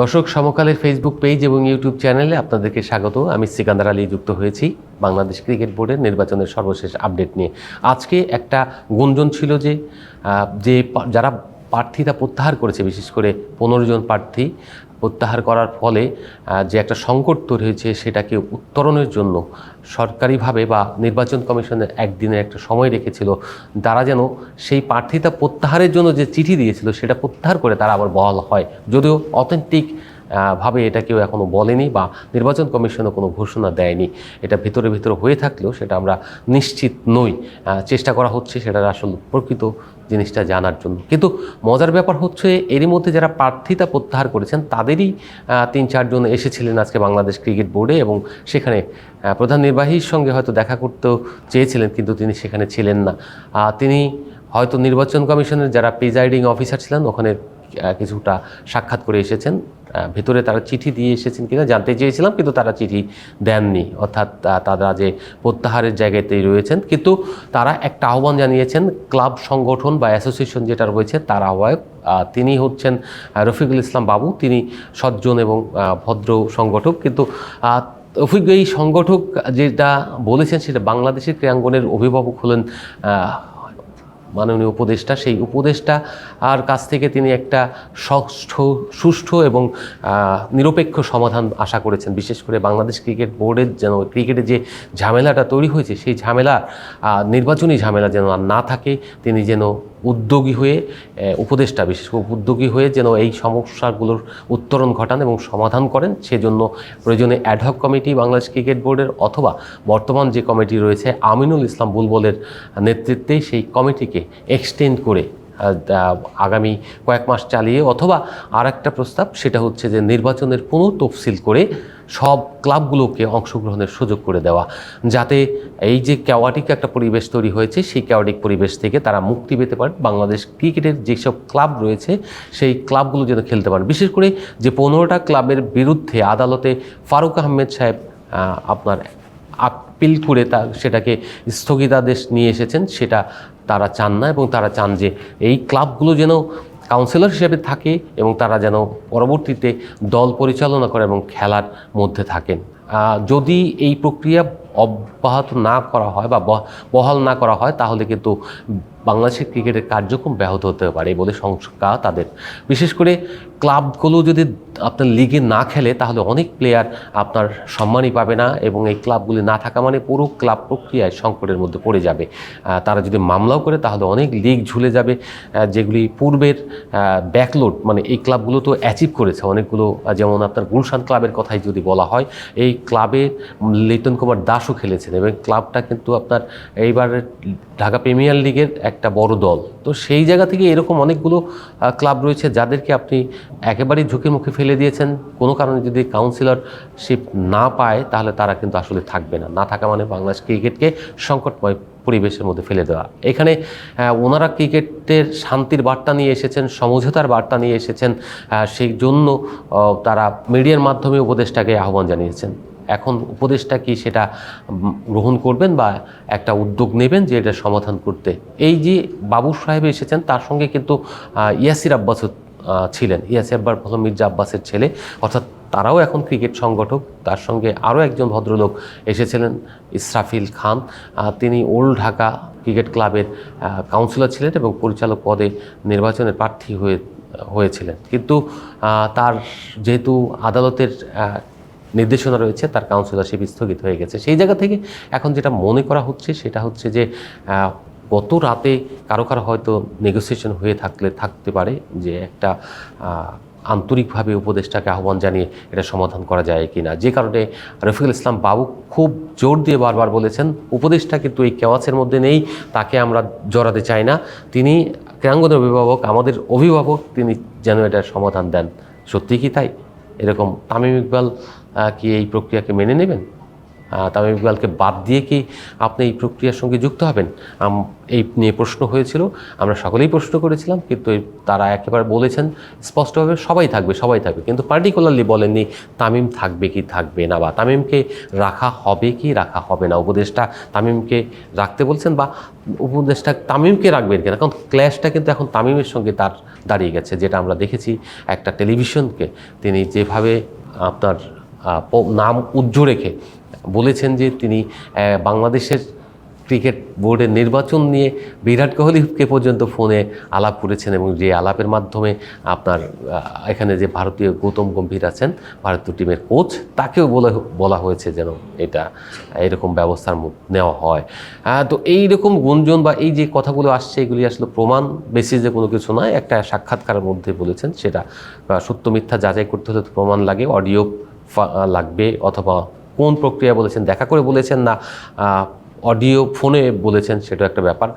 দর্শক, সমকালের Facebook page এবং ইউটিউব চ্যানেলে আপনাদেরকে স্বাগত। আমি সিকান্দার আলী যুক্ত হয়েছি বাংলাদেশ ক্রিকেট বোর্ডের নির্বাচনের সর্বশেষ আপডেট নিয়ে। আজকে একটা গুঞ্জন ছিল যে যে যারা প্রার্থীরা প্রত্যাহার করেছে, বিশেষ করে পনেরো জন প্রার্থী প্রত্যাহার করার ফলে যে একটা সংকট তৈরি হয়েছে সেটাকে উত্তরণের জন্য সরকারিভাবে বা নির্বাচন কমিশনের একদিনের একটা সময় রেখেছিল। তারা যেন সেই প্রার্থীতা প্রত্যাহারের জন্য যে চিঠি দিয়েছিল সেটা প্রত্যাহার করে তারা আবার বহাল হয়। যদিও অথেন্টিক ভাবে এটা কেউ এখনও বলেনি বা নির্বাচন কমিশনও কোনো ঘোষণা দেয়নি। এটা ভিতরে ভিতরে হয়ে থাকলেও সেটা আমরা নিশ্চিত নই। চেষ্টা করা হচ্ছে সেটার আসল প্রকৃত জিনিসটা জানার জন্য। কিন্তু মজার ব্যাপার হচ্ছে এরই মধ্যে যারা প্রার্থিতা প্রত্যাহার করেছেন, তাদেরই তিন চারজন এসেছিলেন আজকে বাংলাদেশ ক্রিকেট বোর্ডে এবং সেখানে প্রধান নির্বাহীর সঙ্গে হয়তো দেখা করতেও চেয়েছিলেন কিন্তু তিনি সেখানে ছিলেন না। তিনি হয়তো নির্বাচন কমিশনের যারা প্রিজাইডিং অফিসার ছিলেন ওখানে কিছুটা সাক্ষাৎ করে এসেছেন। ভেতরে তারা চিঠি দিয়ে এসেছেন কিনা জানতে চেয়েছিলাম, কিন্তু তারা চিঠি দেননি। অর্থাৎ তারা যে প্রত্যাহারের জায়গাতেই রয়েছেন, কিন্তু তারা একটা আহ্বান জানিয়েছেন, ক্লাব সংগঠন বা অ্যাসোসিয়েশন যেটা রয়েছে, তার আহ্বায়ক তিনি হচ্ছেন রফিকুল ইসলাম বাবু। তিনি সজ্জন এবং ভদ্র সংগঠক, কিন্তু রফিক এই সংগঠক যেটা বলেছেন, সেটা বাংলাদেশের ক্রীড়াঙ্গনের অভিভাবক হলেন মাননীয় উপদেষ্টা, সেই উপদেষ্টা আর কাছ থেকে তিনি একটা সষ্ঠ সুষ্ঠু এবং নিরপেক্ষ সমাধান আশা করেছেন। বিশেষ করে বাংলাদেশ ক্রিকেট বোর্ডের যেন, ক্রিকেটে যে ঝামেলাটা তৈরি হয়েছে, সেই ঝামেলা নির্বাচনী ঝামেলা যেন আর না থাকে, তিনি যেন উদ্যোগী হয়ে উপদেষ্টা বিশেষ করে উদ্যোগী হয়ে যেন এই সমস্যাগুলোর উত্তরণ ঘটান এবং সমাধান করেন, সেজন্য প্রয়োজনে অ্যাডহক কমিটি বাংলাদেশ ক্রিকেট বোর্ডের অথবা বর্তমান যে কমিটি রয়েছে, আমিনুল ইসলাম বুলবলের নেতৃত্বে সেই কমিটিকে এক্সটেন্ড করে আগামী কয়েক মাস চালিয়ে অথবা আর একটা প্রস্তাব, সেটা হচ্ছে যে নির্বাচনের পুনঃ তফসিল করে সব ক্লাবগুলোকে অংশগ্রহণের সুযোগ করে দেওয়া, যাতে এই যে ক্যাওয়াটিক একটা পরিবেশ তৈরি হয়েছে, সেই ক্যাওয়াটিক পরিবেশ থেকে তারা মুক্তি পেতে পারে। বাংলাদেশ ক্রিকেটের যেসব ক্লাব রয়েছে, সেই ক্লাবগুলো যেন খেলতে পারে। বিশেষ করে যে পনেরোটা ক্লাবের বিরুদ্ধে আদালতে ফারুক আহমেদ সাহেব আপনার আপিল করে তা সেটাকে স্থগিতাদেশ নিয়ে এসেছেন, সেটা তারা চান না এবং তারা চান যে এই ক্লাবগুলো যেন কাউন্সিলর হিসেবে থাকে এবং তারা যেন পরবর্তীতে দল পরিচালনা করে এবং খেলার মধ্যে থাকেন। যদি এই প্রক্রিয়া অব্যাহত না করা হয় বা বহাল না করা হয়, তাহলে কিন্তু বাংলাদেশের ক্রিকেটের কার্যক্রম ব্যাহত হতে পারে বলে সংখ্যা তাদের। বিশেষ করে ক্লাবগুলো যদি আপনার লিগে না খেলে, তাহলে অনেক প্লেয়ার আপনার সম্মানই পাবে না এবং এই ক্লাবগুলি না থাকা মানে পুরো ক্লাব প্রক্রিয়ায় সংকটের মধ্যে পড়ে যাবে। তারা যদি মামলাও করে, তাহলে অনেক লিগ ঝুলে যাবে। যেগুলি পূর্বের ব্যাকলোড মানে এই ক্লাবগুলো তো অ্যাচিভ করেছে। অনেকগুলো, যেমন আপনার গুলশান ক্লাবের কথাই যদি বলা হয়, এই ক্লাবে লিটন কুমার দাসও খেলেছেন এবং ক্লাবটা কিন্তু আপনার এইবার ঢাকা প্রিমিয়ার লিগের একটা বড় দল। তো সেই জায়গা থেকে এরকম অনেকগুলো ক্লাব রয়েছে যাদেরকে আপনি একেবারেই ঝুঁকির মুখে ফেলে দিয়েছেন। কোনো কারণে যদি কাউন্সিলরশিপ না পায়, তাহলে তারা কিন্তু আসলে থাকবে না। না থাকা মানে বাংলাদেশ ক্রিকেটকে সংকটময় পরিবেশের মধ্যে ফেলে দেওয়া। এখানে ওনারা ক্রিকেটের শান্তির বার্তা নিয়ে এসেছেন, সমঝোতার বার্তা নিয়ে এসেছেন সেই জন্য তারা মিডিয়ার মাধ্যমে উপদেশটাকে আহ্বান জানিয়েছেন। এখন উপদেশটা কি সেটা গ্রহণ করবেন বা একটা উদ্যোগ নেবেন যে এটা সমাধান করতে। এই যে বাবু সাহেব এসেছেন, তার সঙ্গে কিন্তু ইয়াসির আব্বাস ছিলেন। ইয়াসির আব্বার হলো মির্জা আব্বাসের ছেলে। অর্থাৎ তারাও এখন ক্রিকেট সংগঠক। তার সঙ্গে আরও একজন ভদ্রলোক এসেছিলেন, ইসরাফিল খান। তিনি ওল্ড ঢাকা ক্রিকেট ক্লাবের কাউন্সিলর ছিলেন এবং পরিচালক পদে নির্বাচনের প্রার্থী হয়ে, হয়েছিলেন। কিন্তু তার যেহেতু আদালতের নির্দেশনা রয়েছে, তার কাউন্সিলরশিপ স্থগিত হয়ে গেছে। সেই জায়গা থেকে এখন যেটা মনে করা হচ্ছে, সেটা হচ্ছে যে গত রাতে কারও কারও হয়তো নেগোসিয়েশন হয়ে থাকলে, থাকতে পারে যে একটা আন্তরিকভাবে উপদেশটাকে আহ্বান জানিয়ে এটা সমাধান করা যায় কি না যে কারণে রফিকুল ইসলাম বাবু খুব জোর দিয়ে বারবার বলেছেন উপদেশটা কিন্তু এই কেওয়াসের মধ্যে নেই, তাকে আমরা জড়াতে চাই না। তিনি ক্রীড়াঙ্গনের অভিভাবক, আমাদের অভিভাবক, তিনি যেন এটার সমাধান দেন। সত্যি কি তাই? এরকম তামিম ইকবাল কি এই প্রক্রিয়াকে মেনে নেবেন? তামিম ইকবালকে বাদ দিয়ে কি আপনি এই প্রক্রিয়ার সঙ্গে যুক্ত হবেন? এই নিয়ে প্রশ্ন হয়েছিল, আমরা সকলেই প্রশ্ন করেছিলাম, কিন্তু তারা একেবারে বলেছেন, স্পষ্টভাবে সবাই থাকবে সবাই থাকবে। কিন্তু পার্টিকুলারলি বলেননি, তামিম থাকবে কি থাকবে না, বা তামিমকে রাখা হবে কি, রাখা হবে না। উপদেশটা তামিমকে রাখতে বলছেন, বা উপদেশটা তামিমকে রাখবেন কিনা? কারণ ক্ল্যাশটা কিন্তু এখন তামিমের সঙ্গে তার দাঁড়িয়ে গেছে, যেটা আমরা দেখেছি একটা টেলিভিশনকে। তিনি যেভাবে আপনার নাম উজ্জ্ব রেখে বলেছেন যে তিনি বাংলাদেশের ক্রিকেট বোর্ডের নির্বাচন নিয়ে বিরাট কোহলিকে পর্যন্ত ফোনে আলাপ করেছেন এবং যে আলাপের মাধ্যমে আপনার এখানে যে ভারতীয় গৌতম গম্ভীর আছেন, ভারতীয় টিমের কোচ, তাকেও বলা বলা হয়েছে যেন এটা এরকম ব্যবস্থার নেওয়া হয়। তো এই রকম গুঞ্জন বা এই যে কথাগুলো আসছে, এগুলি আসলে প্রমাণ বেসিসে কোনো কিছু নয়, একটা সাক্ষাৎকারের মধ্যে বলেছেন সেটা সত্য মিথ্যা যাচাই করতে হলে প্রমাণ লাগে, অডিও লাগবে অথবা কোন প্রক্রিয়া বলেছেন, দেখা করে বলেছেন না অডিও ফোনে বলেছেন সেটা একটা ব্যাপার।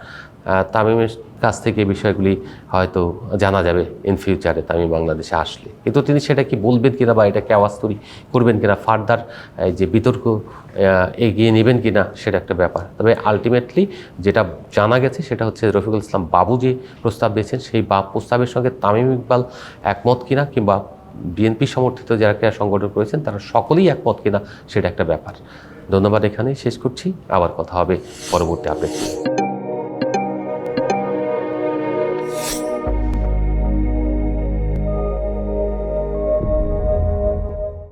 তামিমের কাছ থেকে বিষয়গুলি হয়তো জানা যাবে ইন ফিউচারে তামিম বাংলাদেশে আসলে। কিন্তু তিনি সেটা কি বলবেন কিনা বা এটাকে আওয়াজ তৈরি করবেন কিনা ফার্দার যে বিতর্ক এগিয়ে নেবেন কিনা, সেটা একটা ব্যাপার। তবে আলটিমেটলি যেটা জানা গেছে সেটা হচ্ছে রফিকুল ইসলাম বাবু যে প্রস্তাব দিয়েছেন, সেই বা, প্রস্তাবের সঙ্গে তামিম ইকবাল একমত কিনা কিংবা বিএনপি সমর্থিত যারা ক্রীড়া সংগঠন করেছেন, তারা সকলেই একমত কিনা সেটা একটা ব্যাপার। ধন্যবাদ এখানেই, শেষ করছি। আবার কথা হবে। পরবর্তী আপডেট